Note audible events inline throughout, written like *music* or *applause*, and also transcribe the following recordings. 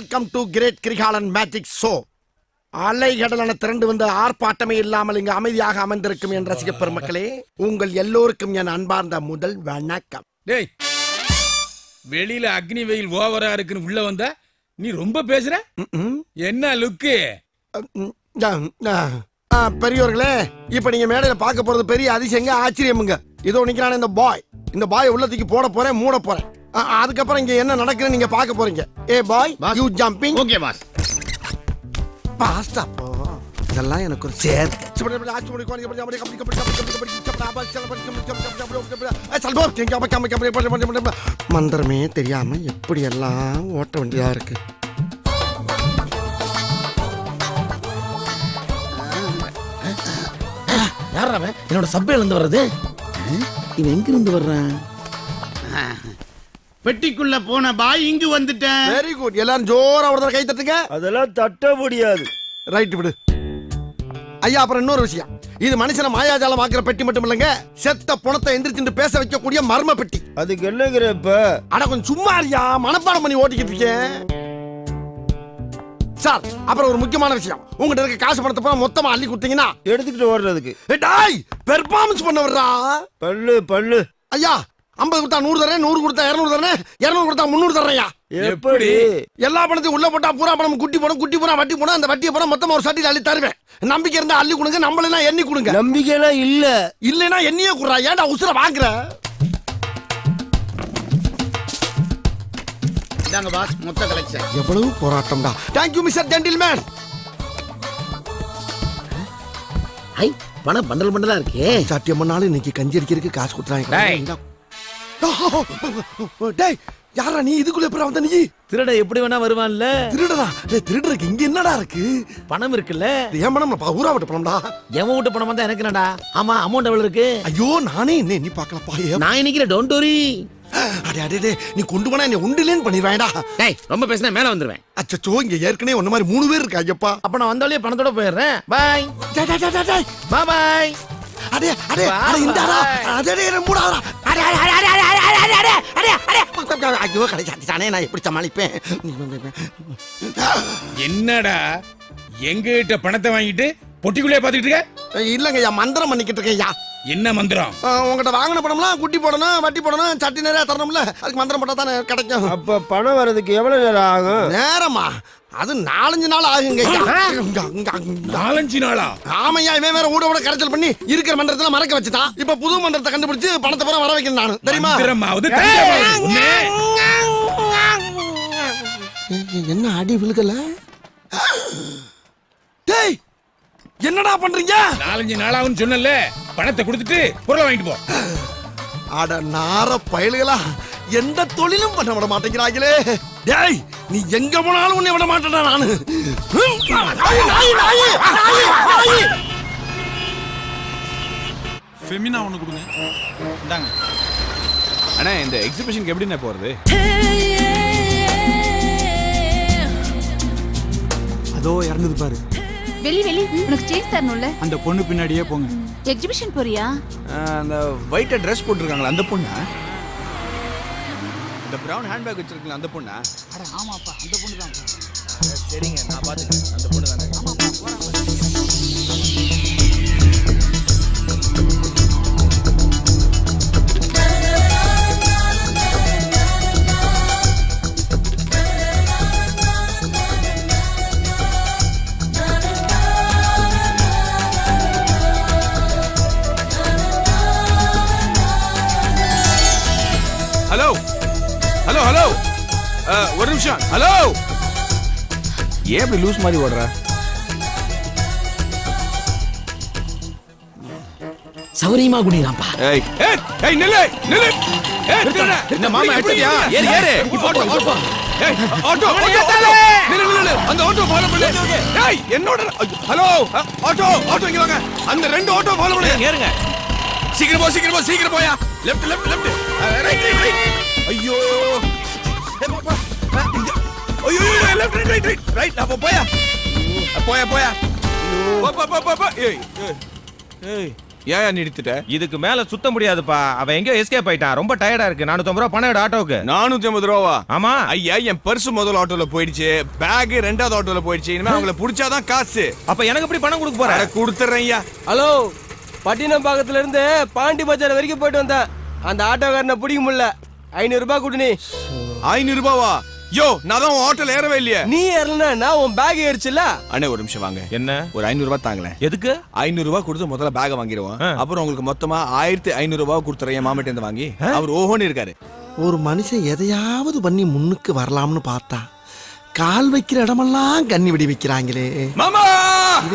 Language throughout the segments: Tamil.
Welcome to great Kirikalan magic show அலைகடலான திரண்டு வந்து ஆர்ப்பாட்டமே இல்லாமல் இங்கு அமைதியாக அமர்ந்திருக்கும் என் ரசிக பெருமக்களே உங்கள் எல்லோருக்கும் என் அன்பார்ந்த முதல் வணக்கம். டேய் வெளியில அக்னி வெயில் ஓவரா இருக்குன்னு உள்ள வந்தா நீ ரொம்ப பேசுற. என்ன லுக்கு பெரியோர்களே இப்ப நீங்க மேடையில பார்க்க போறது பெரிய அதிசயங்க ஆச்சரியமுங்க. இதோ நிக்கிறான இந்த பாய் இந்த பாய் உள்ளத்துக்கு போட போறேன் மூட போறேன். அதுக்கப்புறம் இங்க என்ன நடக்குதுன்னு நீங்க பார்க்க போறீங்க ஏ boy you jumping okay boss பாஸ்டா போ இதெல்லாம் எனக்கு ஒரு சேர் மந்திரமே தெரியாம எப்படி எல்லாம் ஓட்ட வேண்டியதா இருக்கு யார் அவன் என்னோட சப்பையில இருந்து வர்றது இவன் எங்க இருந்து வர்றான் பெட்டிக்குள்ள போன பாய் இங்கு வந்துட்டேன். வெரி குட் எல்லாரும் ஜோரா ஒரு தடவை கை தட்டுங்க. அதெல்லாம் தட்ட முடியாது. ரைட் விடு. ஐயா அப்புறம் இன்னொரு விஷயம். இது மனுஷனை மாயாஜாலம் ஆக்குற பெட்டி மட்டும் இல்லைங்க. செத்த பணத்தை எந்திரிச்சு பேச வைக்கக்கூடிய மர்ம பெட்டி. அதுக்கு என்னங்கிற இப்ப? அட கொஞ்சம் சும்மா இருயா. மனப்பாடம் பண்ணி ஓட்டிக்கிட்டு இருக்கேன் சார் அப்புறம் ஒரு முக்கியமான விஷயம். உங்ககிட்ட இருக்க காசு பணத்தை பூரா மொத்தமா அள்ளி கொடுத்தீங்கன்னா. எடுத்துக்கிட்டு ஓடுறதுக்கு. ஏய், டாய் பெர்ஃபார்மன்ஸ் பண்ண வர்றா பல்லு பல்லு. ஐயா ஐம்பது கொடுத்தா நூறு தரேன் நூறு கொடுத்தா இரநூறு தரேன் இரநூறு கொடுத்தா முந்நூறு தரேன்யா எப்படி? எல்லா பணத்தையும் உள்ள போட்டா பூரா பணம் குட்டி பணம் குட்டி பணம் வட்டி பணம் அந்த வட்டியை பணம் மொத்தமா ஒரு சட்டியில் அள்ளி தருவேன். நம்பிக்கை இருந்தா அள்ளி கொடுங்க நம்மளெல்லாம் எண்ணி கொடுங்க. நம்பிக்கைலாம் இல்ல. இல்லைன்னா எண்ணியே குடுறா ஏன்டா உசுர வாங்குற? இதாங்க பாஸ் மொத்த கலெக்ஷன் எவ்வளவு போராட்டம்டா. தேங்க்யூ மிஸ்டர் ஜென்டில்மேன் ஐ பணம் பண்டல் பண்டலா இருக்கே. சத்தியம் பண்ணாலும் இன்னைக்கு கஞ்சி அடிக்கிறதுக்கு காசு. கொடுத்துறாங்க. டேய் யாரா நீ இதுக்குள்ள எப்படி வந்த நீ திருட எப்படி வேணா வருவான்ல திருடனா டேய் திருடருக்கு இங்க என்னடா இருக்கு பணம் இருக்குல்ல என் ஏன் பணம் ஊரா விட்டு பணம்டா எவன் வீட்டு பணம் வந்தா எனக்கு என்னடா ஆமா அமௌண்ட் எவ்வளவு இருக்கு ஐயோ நானே என்ன நீ பார்க்கலப்பா ஏ நான் நினைக்கிறேன் டோன்ட் வரி அடே அடே டே நீ கொண்டு போனா என்ன உண்டுலேன்னு பண்ணிடுவேன்டா டேய் ரொம்ப பேசினா மேல வந்துருவேன் அச்சச்சோ இங்க ஏற்கனவே ஒன்ன மாதிரி மூணு பேர் இருக்கா ஐயப்பா அப்ப நான் வந்தாலே பணத்தோட போயிடுறேன் பாய் டேய், பா பாய் அடே அடே அடே இந்தாடா வா. அடே டேய் மூடாடா அடே அடே அடே அடே அடே அடே அடே அடே அடே அடே ஐயோ கிடைச்சானே நான் எப்படி சமாளிப்பேன் என்னடா எங்க கிட்ட பணத்தை வாங்கிட்டு பொட்டிக்குள்ளே பாத்துக்கிட்டு இருக்க இல்லங்க ஐயா மந்திரம் பண்ணிக்கிட்டு இருக்கேன் ஐயா என்ன மந்திரம் உங்ககிட்ட வாங்கின பணம்லாம் குட்டி போடணும் வட்டி போடணும் சட்டி நிறைய தரணும்ல அதுக்கு மந்திரம் போட்டா தானே கிடைக்கும் அப்ப பணம் வர்றதுக்கு எவ்வளவு நேரம் ஆகும் நேரமா அது நாலஞ்சு நாள் ஆகுங்க. நாலஞ்சு நாளா? ஆமையா இவன் வேற ஊட ஊட கரைச்சல் பண்ணி இருக்கிற மந்திரத்துல மறக்க வச்சுட்டான். இப்ப புது மந்திரத்தை கண்டுபிடிச்சு பணத்தை பூரா வர வைக்கணும் நானு. தெரியுமா? என்ன அடி விழுகல? டேய் என்னடா பண்றீங்க? நாலஞ்சு நாளாவும் சொன்னல பணத்தை கொடுத்துட்டு பொருளை வாங்கிட்டு போ. அட நார பயலுகளா எந்த தொழிலும் பண்ண விட மாட்டேங்கிறாங்களே டேய் நீ எங்க போனாலும் உன்னை விட மாட்டேடா நானு. ஃபெமினா ஒன்று கொடுங்க. இந்தாங்க. அண்ணா இந்த எக்ஸிபிஷனுக்கு எப்படிண்ணே போகிறது அதோ இறங்குது பாரு. வெளி வெளி. உனக்கு சேஞ்ச் தரணும்ல. அந்த பொண்ணு பின்னாடியே போங்க. எக்ஸிபிஷன் போறியா? அந்த ஒயிட்டை ட்ரெஸ் போட்டிருக்காங்களா அந்த பொண்ணா? இந்த ப்ரௌன் ஹேண்ட்பேக் வச்சிருக்கல அந்த பொண்ணா? அட ஆமாப்பா அந்த பொண்ணு தான் சரிங்க நான் பார்த்துக்கிறேன். அந்த பொண்ணு தானே? ஹலோ ஒரு நிமிஷம். ஹலோ ஏன் இப்படி லூஸ் மாதிரி ஓடுற? சௌரியமா குடிக்கிறான்ப்பா ஏய் ஏய் ஏய் நில்லு நில்லு. இந்த மாமா அடிச்சியா ஏறு ஏறு. ஆட்டோ ஆட்டோ ஏய் ஆட்டோ ஆட்டோ நில்லு நில்லு அந்த ஆட்டோ ஃபாலோ பண்ணு. ஏய் என்னோட ஹலோ ஆட்டோ ஆட்டோ இங்க வாங்க. அந்த ரெண்டு ஆட்டோ ஃபாலோ பண்ணு. ஏறுங்க. சீக்கிரம் போ சீக்கிரம் போ சீக்கிரம் போயா. Left left left right right ஐயோ. ஏய், போ, போ. ஆ, இங்க. ஐயோ left right right right right அப்ப போயா போயா போயா போ போ போ போ, ஏய் ஏய் ஏய் ஏன் நிறுத்திட்ட. இதுக்கு மேல சுத்த முடியாதுப்பா. அவன் எங்கேயோ எஸ்கேப் ஆயிட்டான். ரொம்ப டயர்டா இருக்கு. நானூத்தம்பது ரூபா பணம் ஆட்டோவுக்கு. நானூத்தி ஐம்பது ரூபாவா? ஆமா. ஐயா என் பர்ஸ் முதல் ஆட்டோல போயிடுச்சு. பேக் ரெண்டாவது ஆட்டோல போயிடுச்சு. இனிமே அவங்கள புடிச்சாதான் காசு. அப்ப எனக்கு எப்படி பணம் கொடுக்க போற? அட கொடுத்துறேன் ஐயா. ஹலோ பட்டினப்பாக்கத்துல இருந்து பாண்டி பஜார் வரைக்கும் போயிட்டு வந்தேன். அந்த ஆட்டோக்காரனை பிடிக்க முடியல. ஐநூறு ரூபாய் கொடு நீ. ஐநூறு ரூபாவா? யோ நான் தான் உன் ஆட்டோல ஏறவே இல்லையே. நீ ஏறலன்னா உன் பேக் ஏறிச்சுல அண்ணே ஒரு நிமிஷம் வாங்க. என்ன? ஒரு ஐநூறு ரூபாய் தாங்களேன். எதுக்கு? ஐநூறு ரூபாய் கொடுத்து முதல்ல பேக வாங்கிடுவோம். அப்புறம் உங்களுக்கு மொத்தமா ஆயிரத்தி ஐநூறு ரூபாய் கொடுத்துறேன் என் மாமட்ட இருந்து வாங்கி. அவர் ஓஹோன்னு இருக்காரு. ஒரு மனுஷன் எதையாவது பண்ணி முன்னுக்கு வரலாம்னு பார்த்தா கால் வைக்கிற இடமெல்லாம் கண்ணி விடி வைக்கிறாங்களே. மாமா!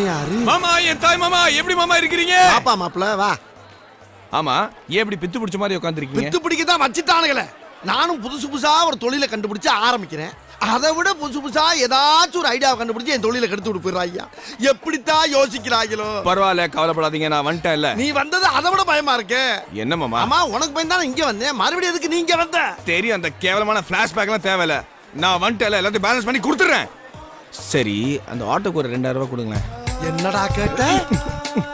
யாரு? மாமா என் தாய் மாமா எப்படி மாமா இருக்கிறீங்க? பாப்பா மாப்பிள வா. ஆமா ஏன் இப்படி பித்து பிடிச்ச மாதிரி உட்காந்துருக்கீங்க பித்து பிடிக்க தான் வச்சுட்டானுங்களே. நானும் புதுசு புதுசா ஒரு தொழிலை கண்டுபிடிச்சு ஆரம்பிக்கிறேன். அதை விட புதுசு புதுசா ஏதாச்சும் ஒரு ஐடியாவை கண்டுபிடிச்சு என் தொழிலை கெடுத்து விட்டு போயிடுறாங்க எப்படித்தான் யோசிக்கிறாங்களோ பரவாயில்ல கவலைப்படாதீங்க நான் வந்துட்டேன் இல்ல. நீ வந்தது அதை விட பயமா இருக்கு? என்ன மாமா? ஆமா உனக்கு பயந்து தானே இங்க வந்தேன். மறுபடியும் எதுக்கு நீங்க வந்த? தெரியும் அந்த கேவலமான பிளாஷ்பேக் எல்லாம் தேவையில்ல. நான் வந்துட்டேன் எல்லாத்தையும் பேலன்ஸ் பண்ணி கொடுத்துறேன் சரி அந்த ஆட்டோக்கு ஒரு ரெண்டாயிரம் ரூபாய் கொடுங்களேன். என்னடா கேட்ட?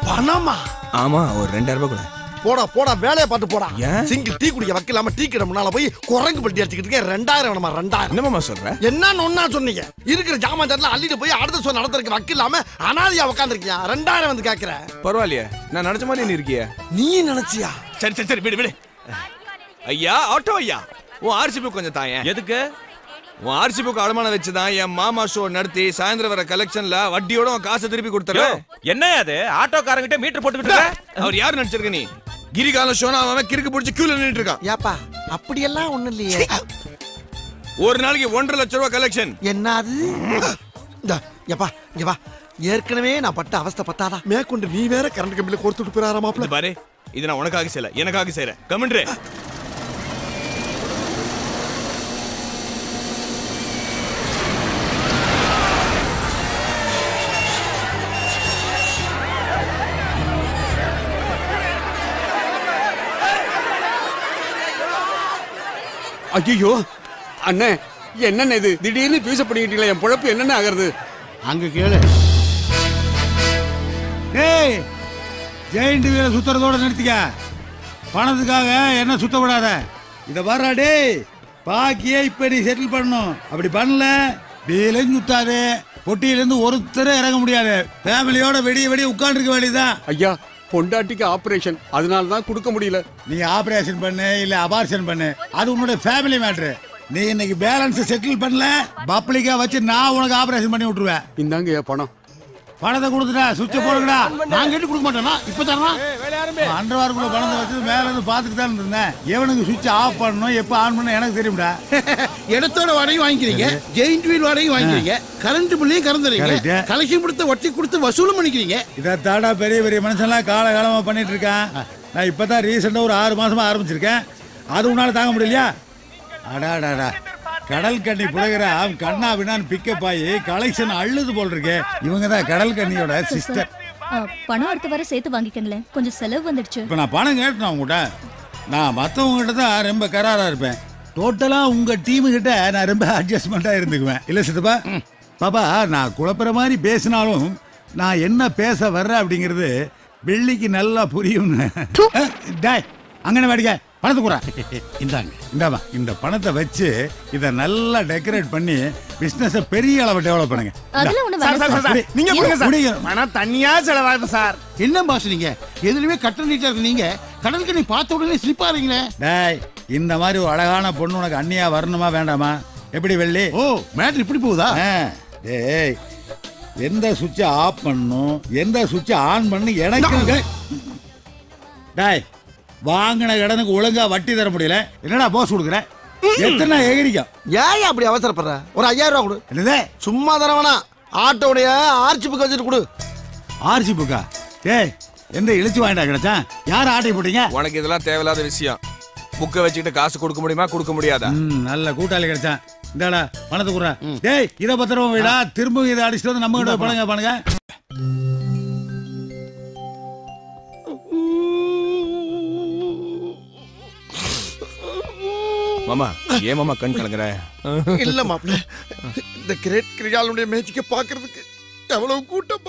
பணமா? ஆமா ஒரு ரெண்டாயிரம் ரூபாய் கொடு. போடா போடா வேலையை பார்த்து போடா? சிங்கிள் டீ குடிக்க வைக்கலாம டீ கடை முன்னால போய் குரங்கு பட்டி அடிச்சுக்கிட்டு இருக்கேன். ரெண்டாயிரம் வேணுமா ரெண்டாயிரம். என்ன மாமா சொல்ற? என்னன்னு ஒன்னா சொன்னீங்க. இருக்கிற ஜாமான் தட்டில் அள்ளிட்டு போய் அடுத்த சொல் நடத்துறதுக்கு வைக்கலாம அனாதியா உட்காந்துருக்கியா ரெண்டாயிரம் வந்து கேக்குற. பரவாயில்லையே. நான் நினைச்ச மாதிரி நீ இருக்கிய. நீ நினைச்சியா? சரி சரி சரி விடு விடு. ஐயா ஆட்டோ ஐயா. உன் ஆர்சி புக் கொஞ்சம் தாயேன். எதுக்கு? உன் ஆர்சி புக் அடமானம் வச்சுதான் என் மாமா ஷோ நடத்தி சாயந்தரம் வர கலெக்ஷன்ல வட்டியோட காசை திருப்பி யோ, கொடுத்துறேன் என்ன அது? ஆட்டோக்காரங்கிட்ட மீட்டர் போட்டுக்கிட்டு? அவர் யார் நடிச்சிருக்க நீ? கிரிகால ஷோனா அவன் கிறுக்கு பிடிச்சி கியூல நின்னுட்டு இருக்கான் ஏப்பா அப்படியெல்லாம் ஒண்ணும் இல்லையே. ஒரு நாளைக்கு ஒன்றரை லட்ச ரூபாய் கலெக்ஷன் என்னது? இந்தா, ஏப்பா இங்க வா. ஏற்கனவே நான் பட்ட அவஸ்தை பத்தாதா? மேற்கொண்டு நீ வேற கரண்ட் கம்பியில கொடுத்துட்டு இது பாரு இது நான் உனக்காக செய்யல எனக்காக செய்யறேன். கமெண்ட்ரு ஐயோ அண்ணே என்னண்ணே இது? திடீர்னு பீச பண்ணிக்கிட்டீங்களே என் பொழப்பு என்னென்ன ஆகுறது? அங்க கேளு. டேய் ஜெயிண்ட் வீல சுத்துறதோட நிறுத்திக்க. பணத்துக்காக என்ன சுத்த விடாத இத வர்றா டேய் பாக்கியே இப்ப நீ செட்டில் பண்ணணும். அப்படி பண்ணல வீலையும் சுத்தாது. பொட்டியிலேருந்து ஒருத்தரும் இறங்க முடியாது. ஃபேமிலியோட வெடிய வெடிய உட்காந்துருக்க வேண்டியதுதான். ஐயா பொண்டாட்டிக்கு ஆபரேஷன் அதனால தான் கொடுக்க முடியல. நீ ஆபரேஷன் பண்ணு இல்ல அபார்ஷன் பண்ணு. அது உன்னோட ஃபேமிலி மேட்ரு நீ இன்னைக்கு பேலன்ஸ் செட்டில் பண்ணல பப்ளிக்கா வச்சு நான் உனக்கு ஆபரேஷன் பண்ணி விட்டுருவேன். இந்தாங்க பணம். பணத்தை கொடுத்துட்டா சுவிட்ச போடுங்கடா. நான் கேட்டு கொடுக்க மாட்டேனா? இப்ப தரலாம் அண்டர்வாருக்குள்ள பணத்தை வச்சு மேல இருந்து பாத்துட்டு தான் இருந்தேன். எவனுக்கு சுவிட்ச் ஆஃப் பண்ணணும் எப்ப ஆன் பண்ணணும் எனக்கு தெரியும்டா. *laughs* இடத்தோட வாடகையும் வாங்கிக்கிறீங்க. ஜெயிண்ட் வீல் வாடகையும் வாங்கிக்கிறீங்க. கரண்ட் பில்லையும் கறந்துறீங்க. கலெக்ஷன் கொடுத்து வட்டி கொடுத்து வசூலும் பண்ணிக்கிறீங்க. இதை தாடா பெரிய பெரிய மனுஷன்லாம் கால காலமா பண்ணிட்டு இருக்கான். நான் இப்பதான் ரீசெண்டா ஒரு ஆறு மாசமா ஆரம்பிச்சிருக்கேன். அது உன்னால தாங்க முடியலையா? அடாடாடா கடல் கண்ணி புலகிறாம் கண்ணா வினான் பிக்கப் ஆகி கலெக்ஷன் அள்ளுது போல் இருக்கு இவங்க தான் கடல் கண்ணியோட சிஸ்டர் பணம் அடுத்த வர சேர்த்து வாங்கிக்கங்களேன். கொஞ்சம் செலவு வந்துடுச்சு. இப்போ நான் பணம் கேட்டேன் உங்ககிட்ட. நான் மற்றவங்ககிட்ட தான் ரொம்ப கராரா இருப்பேன். டோட்டலாக உங்க டீமு கிட்ட நான் ரொம்ப அட்ஜஸ்ட்மெண்ட்டாக இருந்துக்குவேன். இல்லை சித்தப்பா? பாப்பா நான் குழப்புற மாதிரி பேசினாலும் நான் என்ன பேச வர்றேன் அப்படிங்கிறது வெள்ளிக்கு நல்லா புரியும்னு. அஹ், டேய் அங்கன வேடிக்கை பணத்தை கூறா இந்தாங்க இந்தாமா இந்த பணத்தை வச்சு இதை நல்லா டெக்கரேட் பண்ணி பிஸ்னஸை பெரிய அளவு டெவலப் பண்ணுங்க. குடி- நீங்க கொடுங்க சார். ஆனா தனியா செலவாகுது சார். என்ன பாஸ் நீங்க? எதுலயுமே கட்ட நீட்டா இருக்கு நீங்க. கடலுக்கு நீ பார்த்த உடனே ஸ்லிப் ஆறீங்களே டேய் இந்த மாதிரி ஒரு அழகான பொண்ணு உனக்கு அண்ணியா வரணுமா வேண்டாமா? எப்படி வெள்ளி? ஓ மேட்ரு இப்படி போகுதா? டேய் எந்த சுவிட்சை ஆஃப் பண்ணணும் எந்த சுவிட்சை ஆன் பண்ணு எனக்கு டேய் வாங்கின கடனுக்கு ஒழுங்கா வட்டி தர முடியல. என்னடா போஸ் கொடுக்குற? எத்தனை எகிரிக்கும் ஏன் அப்படி அவசரப்படுற? ஒரு ஐயாயிரம் ரூபா கொடு. என்னது? சும்மா தர வேணாம். ஆட்டோடைய ஆர்ச்சி புக் வச்சுட்டு கொடு. ஆர்சி புக்கா? டேய் எந்த இழிச்சு வாங்கிட்டா கிடைச்சான் யார் ஆட்டை போட்டீங்க? உனக்கு இதெல்லாம் தேவையில்லாத விஷயம். புக்கை வச்சுக்கிட்டு காசு கொடுக்க முடியுமா கொடுக்க முடியாதா? நல்ல கூட்டாளி கிடைச்சான். இந்தாடா பணத்தை குடுறா. டேய் இதை பத்திரமா வீடா. திரும்ப இதை அடிச்சுட்டு வந்து நம்ம கிட்ட பணங்க பண்ணுங்க மாமா ஏன் மாமா கண் கலங்குற? இல்ல மாப்பிள்ள இந்த கிரேட் கிரியாலுடைய மேஜிக்க பாக்குறதுக்கு எவ்வளவு கூட்டம்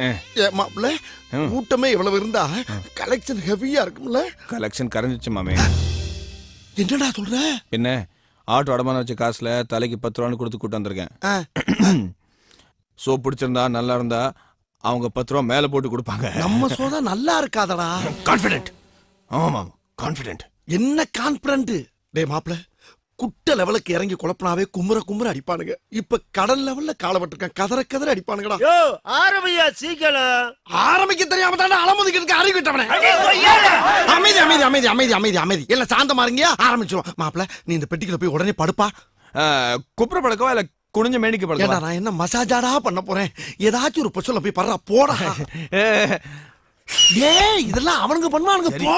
அஹ். ஏ மாப்பிள்ள கூட்டமே இவ்வளவு இருந்தா கலெக்ஷன் ஹெவியா இருக்கும்ல? கலெக்ஷன் கரைஞ்சிச்சு மாமே. என்னடா சொல்ற? என்ன ஆட்டோ அடமான வச்ச காசுல தலைக்கு பத்து ரூபான்னு கொடுத்து கூட்டு வந்திருக்கேன். சோப் பிடிச்சிருந்தா நல்லா இருந்தா அவங்க பத்து ரூபா மேல போட்டு கொடுப்பாங்க. நம்ம சோதா நல்லா இருக்காதடா. கான்பிடென்ட் ஆமா கான்பிடென்ட் என்ன கான்பிடன்ட் டேய் மாப்பிள்ள குட்ட லெவலுக்கு இறங்கி குழப்பினாவே குமுற குமுற அடிப்பானுங்க. இப்ப கடல் லெவல்ல காலை பட்டிருக்கான் கதற கதற அடிப்பானுங்கடா. யோ ஆரம்பியா சீக்கிரம். ஆரம்பிக்க தெரியாம தானே அலமுதிக்கிறதுக்கு அறிவு விட்டவனே. அமைதி அமைதி அமைதி அமைதி அமைதி அமைதி. இல்ல சாந்தமா இருங்க ஆரம்பிச்சிரும் மாப்பிள்ள நீ இந்த பெட்டிக்குள்ள போய் உடனே படுப்பா. குப்புற பழக்கவா இல்ல குனிஞ்ச மேனிக்கு ஏண்டா பழக்கவா நான் என்ன மசாஜாடா பண்ண போறேன்? ஏதாச்சும் ஒரு பொச்சல போய் படுறா போடா. ஏய் இதெல்லாம் அவனுங்க பண்ணுவானுங்க போ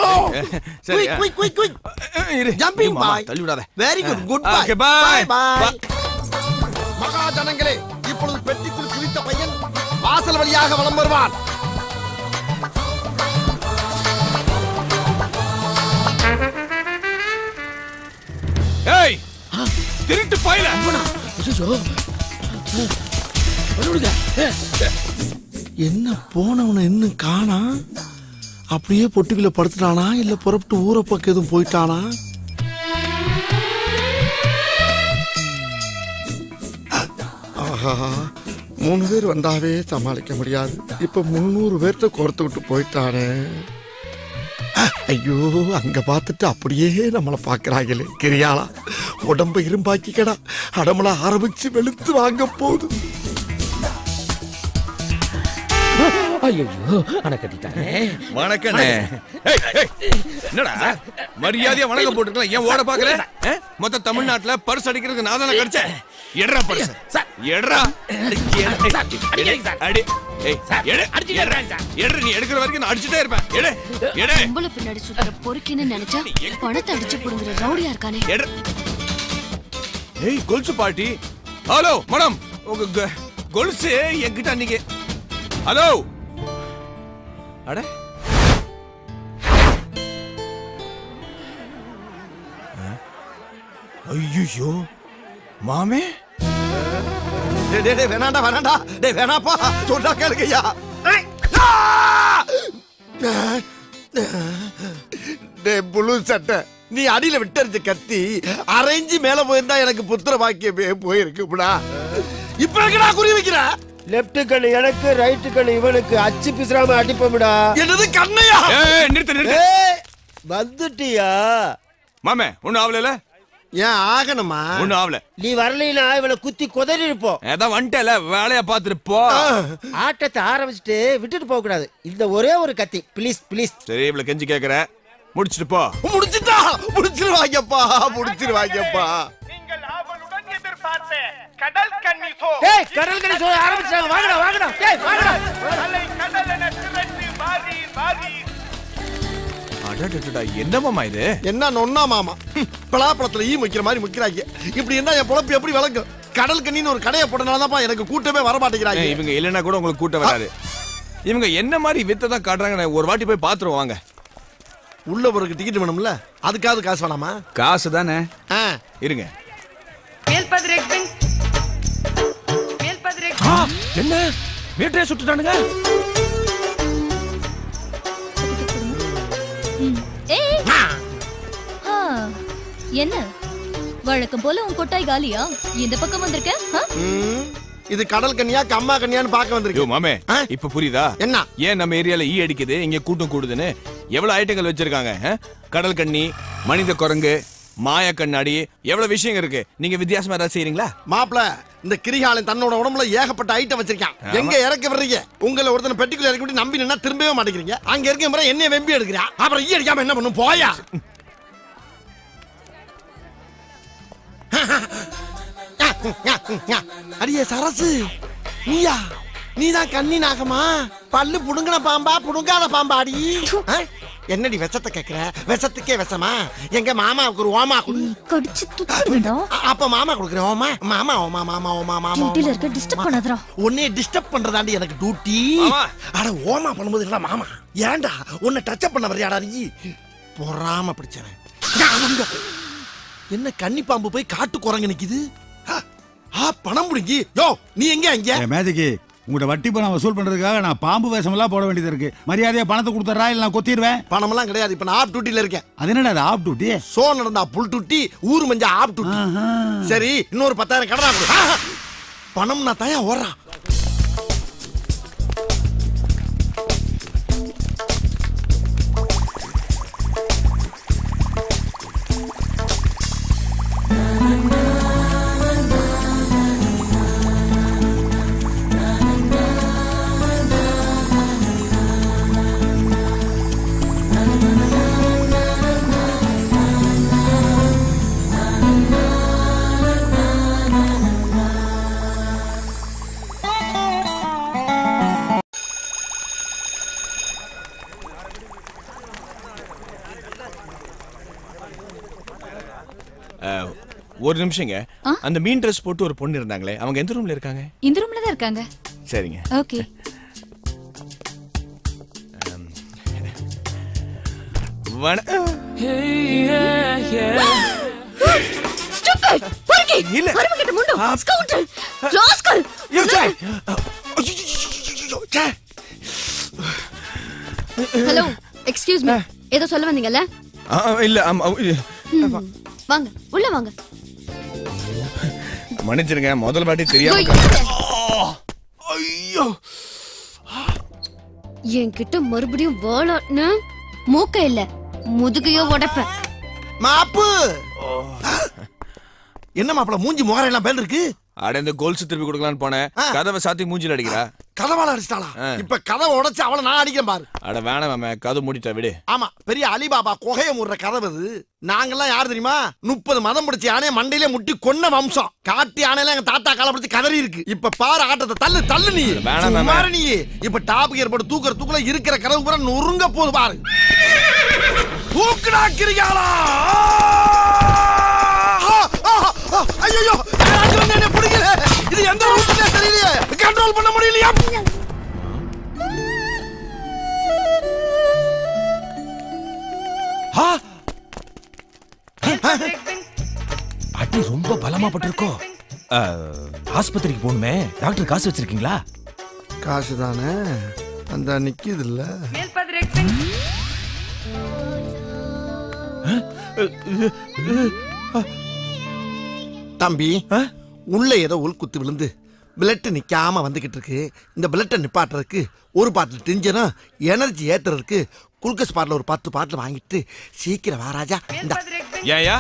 சரி, குயிக் குயிக் குயிக் குயிக் இரு ஜம்பிங் பாய் தள்ளி விடாத very good good Okay, bye bye. Bye bye மகாஜனங்களே இப்பொழுது பெட்டிக்குள் குதித்த பையன் வாசல் வழியாக வலம் வருவான் ஏய் திருட்டு பாயில என்ன போனவன இன்னும் காணா? அப்படியே பொட்டுக்குள்ள படுத்துட்டானா? இல்ல புறப்பட்டு ஊரை பக்கம் எதுவும் போயிட்டானா? ஆஹா. மூணு பேர் வந்தாவே சமாளிக்க முடியாது. இப்ப முன்னூறு பேர்த்த கோர்த்து விட்டு போயிட்டானே. ஐயோ அங்க பார்த்துட்டு அப்படியே நம்மளை பாக்குறாங்களே கிரியாளா. உடம்பை இரும்பாக்கிக்கடா. அடமலை ஆரம்பிச்சு வெளுத்து வாங்க போகுது ஐயோ அணை கட்டிட்டானே வணக்கண்ணே என்னடா? மரியாதையா வணக்கம் போட்டுருக்கலாம். ஏன் ஓட பாக்கல ஆ? மொத்த தமிழ்நாட்டுல பர்ஸ் அடிக்கிறதுக்கு நான் தானே கிடைச்சேன். எடுறா பர்ஸ். எடுறா. அடி, எடு, அடி. ஏய், எடு, எடுறா. எடு, நீ எடுக்கிற வரைக்கும் நான் அடிச்சுட்டே இருப்பேன். எடு எடு. பொம்பளை பின்னாடி சுத்துற பொறுக்கின்னு நினைச்சா பணத்தை அடிச்சு புடுங்குற ரவுடியா இருக்கானே. எடு. ஏய் கொலுசு பாட்டி. ஹலோ மேடம் உங்க கொலுசு என்கிட்ட அன்னைக்கு. ஹலோ. அட. ஐயோ மாமே? டேய் டேய் டேய் வேணாண்டா வேணாண்டா. டேய் வேணாப்பா. சொன்னா கேளுங்கய்யா. டேய் புழு சட்டை. நீ அடியில விட்டறிஞ்ச கத்தி அரைஞ்சு மேல போயிருந்தா எனக்கு புத்திர பாக்கியமே போயிருக்கும்டா. இப்ப எங்கடா குறி வைக்கிற? லெப்ட் கண்ணு எனக்கு ரைட் கண்ணு இவனுக்கு. அச்சு பிசுறாம அடிப்போம்டா. என்னது கண்ணையா? ஏய் நிறுத்து வந்துட்டியா? மாமே ஒண்ணும் ஆவல ஏன் ஆகணுமா? ஒண்ணும் ஆவல. நீ வரலைனா இவனை குத்தி குதறி இருப்போம் ஏதாவது வந்துட்டல வேலைய பாத்துட்டு போ. ஆட்டத்தை ஆரம்பிச்சுட்டு விட்டுட்டு போக கூடாது இந்த ஒரே ஒரு கத்தி. ப்ளீஸ் ப்ளீஸ் சரி இவ்வளவு கெஞ்சி கேக்குற முடிச்சிட்டு போ. முடிச்சுட்டா? முடிச்சிருவாங்கப்பா முடிச்சிருவாங்கப்பா. ஏய் கடல் கண்ணி சொல்ல ஆரம்பிச்சாங்க. வாங்கடா வாங்கடா. ஏய் வாங்கடா. அடடடடா என்ன மாமா இது? என்ன நொன்னா மாமா? பலாப்பழத்துல ஈ முக்கிற மாதிரி முக்கிறாங்க இப்படி என்ன என் பொழப்பு எப்படி வளர்க்கும் கடல் கண்ணின்னு ஒரு கடையை போட்டனாலதான்ப்பா எனக்கு கூட்டமே வர மாட்டேங்கிறாங்க இவங்க இல்லைன்னா கூட உங்களுக்கு கூட்ட வராது. இவங்க என்ன மாதிரி வித்தை தான் காட்டுறாங்க ஒரு வாட்டி போய் பாத்துருவோம் வாங்க. உள்ள போறதுக்கு டிக்கெட் வேணும்ல? அதுக்காவது காசு வேணாமா? காசு தானே? ஆ. இருங்க. என்ன? மீட்டரே சுட்டுட்டானுங்க. என்ன? வழக்கம் போல உன் கொட்டாய் காலியா? இந்த பக்கம் வந்திருக்க இது கடல் கண்ணியா கம்மா கண்ணியான்னு பார்க்க யோ வந்திருக்கு மாமே ஆ? இப்ப புரியுதா? என்ன? ஏன் நம்ம ஏரியால ஈ அடிக்குது இங்க கூட்டம் கூடுதுன்னு? எவ்வளவு ஐட்டங்கள் வச்சிருக்காங்க? கடல் கண்ணி மனித குரங்கு மாய கண்ணாடி. எவ்வளவு விஷயங்கள் இருக்கு? நீங்க வித்தியாசமா ஏதாவது செய்றீங்களா? மாப்பிள இந்த கிரிகாலன் தன்னோட உடம்புல ஏகப்பட்ட ஐட்டம் வச்சிருக்கான். எங்க இறக்க வர்றீங்க? உங்களை ஒருத்தனை பெட்டிக்குள்ள இறக்கி விட்டு நம்பி நின்னா திரும்பவே மாட்டேங்கிறீங்க. அங்க இருக்க முறை என்னைய வெம்பி எடுக்கிறா அப்புறம் ஈ அடிக்காம என்ன பண்ணும்? போயா. அடியே சரசு. நீயா? நீதான் கண்ணி நாகமா? பல்லு புடுங்கின பாம்பா புடுங்காத பாம்பா அடி? என்னடி விஷத்தை கேக்குற? விஷத்துக்கே விஷமா? எங்க மாமாவுக்கு ஒரு ஓமா கொடு கடிச்சு அ- அப்ப மாமா கொடுக்குறேன் ஓமா? மாமா ஓமா மாமா ஓமா மாமா டியூட்டில இருக்க டிஸ்டர்ப் பண்ணாதடா. உன்னைய டிஸ்டர்ப் பண்றதாண்டி எனக்கு டியூட்டி. அட ஓமா பண்ணும்போது இல்ல மாமா? ஏன்டா? உன்னை டச்சப் பண்ண வரையாடா நீ? பொறாம பிடிச்சவன். என்ன கன்னி பாம்பு போய் காட்டு குரங்கு நிக்குது? ஆ, ஆ பணம் முடிங்கி யோ நீ எங்க அங்க? மேஜிக்கு உங்களோட வட்டி பணம் வசூல் பண்றதுக்காக நான் பாம்பு வேஷமெல்லாம் போட வேண்டியது இருக்கு. மரியாதையா பணத்தை கொடுத்துட்றா இல்ல நான் கொத்திடுவேன்? பணமெல்லாம் கிடையாது. இப்ப நான் ஆப் டியூட்டில இருக்கேன். அது என்னடா அது ஆப் டியூட்டி சோ நடந்தா புல் துட்டி ஊர் மஞ்சா ஆப் துட்டி சரி இன்னொரு பத்தாயிரம் கடனா கொடு. பணம் நான் தயா ஓடுறா. ஒரு நிமிஷங்க அந்த மீன் ட்ரெஸ் போட்டு ஒரு பொண்ணு இருந்தாங்களே அவங்க எந்த ரூம்ல இருக்காங்க? இந்த ரூம்ல தான் இருக்காங்க. சரிங்க. ஓகே! ஹலோ எக்ஸ்கியூஸ் மீ ஏதோ சொல்ல வந்தீங்கல்ல? இல்ல வாங்க உள்ள வாங்க. மன்னிச்சிருங்க முதல் வாட்டி தெரியாம. ஐயோ. என்கிட்ட மறுபடியும் வாழான்னு மூக்க இல்ல முதுகையோ உடைப்பேன் மாப்பு! என்ன மாப்பிள மூஞ்சி முகரெல்லாம் பேல் இருக்கு? அட இந்த கோல்ஸ் திருப்பி கொடுக்கலான்னு போனேன். கதவை சாத்தி மூஞ்சில அடிக்கிறா. கதவால அடிச்சிட்டாளா? இப்ப கதவை உடைச்சு அவளை நான் அடிக்கிறேன் பாரு. அட வேணாம் மேம கதவு மூடிட்டா விடு. ஆமா பெரிய அலிபாபா குகைய முடுற கதவு அது. நாங்கெல்லாம் யார் தெரியுமா? முப்பது மதம் பிடிச்ச யானைய மண்டையில முட்டி கொன்ன வம்சம். காட்டு யானையில எங்க தாத்தா கால பிடிச்சி கதறி இருக்கு. இப்ப பாரு ஆட்டத்தை தள்ளு தள்ளு நீ. வேணாம், நீ. இப்ப டாப் கியர் போட்டு தூக்குற தூக்குல இருக்கிற கதவு பூரா நொறுங்க போகுது பாரு. தூக்குடாக்கிறீங்களா ஐயோ என்ன பிடிக்கல. இது எந்த ரூட்ல தெரியலையே. கண்ட்ரோல் பண்ண முடியலையா? அடி ரொம்ப பலமா பட்டிருக்கோ. ஆஸ்பத்திரிக்கு போகணுமே. டாக்டர் காசு வச்சிருக்கீங்களா? காசு தானே அந்த நிக்குது இல்ல. தம்பி உள்ள ஏதோ உள்குத்து விழுந்து பிளட் நிக்காம வந்துகிட்டு இருக்கு இந்த பிளட்டை நிப்பாட்டுறதுக்கு ஒரு பாட்டில் டெஞ்சனும் எனர்ஜி ஏத்துறதுக்கு குளுக்கோஸ் பாட்டில் ஒரு பத்து பாட்டில் வாங்கிட்டு சீக்கிரம் வா ராஜா. இந்த. ஏயா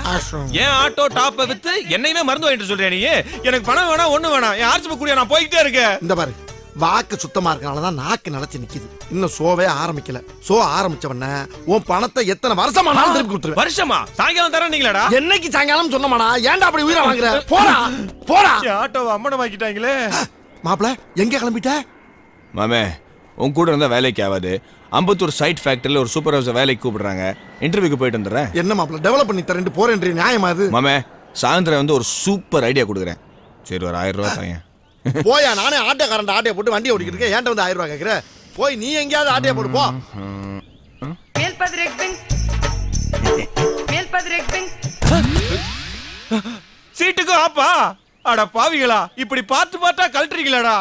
ஏன் ஆட்டோ டாப்ப வித்து என்னையுமே மறந்து வாங்கிட்டு சொல்றியா நீ? எனக்கு பணம் வேணாம் ஒண்ணு வேணாம். என் ஆர்சி கூடிய நான் போய்கிட்டே இருக்கேன். இந்த பாரு. வாக்கு சுத்தமா இருக்கனால தான் நாக்கு நினைச்சு நிக்குது. இன்னும் ஷோவே ஆரம்பிக்கல. ஷோ ஆரம்பிச்சவன உன் பணத்தை எத்தனை வருஷமானாலும் திருப்பி கொடுத்துருவேன். வருஷமா? சாயங்காலம் தரேன் நீங்களாடா. என்னைக்கு சாயங்காலம் சொன்னமாடா? ஏன்டா அப்படி உயிரை வாங்குற? போடா போடா. ஆட்டோவை அம்மனம் ஆக்கிட்டாங்களே மாப்பிள எங்க கிளம்பிட்ட? மாமே உன் கூட இருந்தா வேலைக்கு ஆகாது. அம்பத்தூர் சைட் ஃபேக்டரியில் ஒரு சூப்பர்வைசர் வேலைக்கு கூப்பிடுறாங்க. இன்டர்வியூக்கு போயிட்டு வந்துடுறேன். என்ன மாப்பிள டெவலப் பண்ணி தரேன் போறேன் நியாயமா அது மாமே சாயந்தரம் வந்து ஒரு சூப்பர் ஐடியா கொடுக்குறேன். சரி ஒரு ஆயிரம் ரூபாய் தாங்க போயா நானே ஆட்டோக்காரன் ஆட்டையை போட்டு வண்டி ஓடிக்கிட்டு இருக்கேன். ஏன்ட்ட வந்து ஆயிரம் ரூபாய் கேக்குற? போய் நீ எங்கேயாவது ஆட்டையை போடு போ. சீட்டுக்கு ஆப்பா. அட பாவிகளா இப்படி பார்த்து பார்த்தா கழட்டுறீங்களாடா.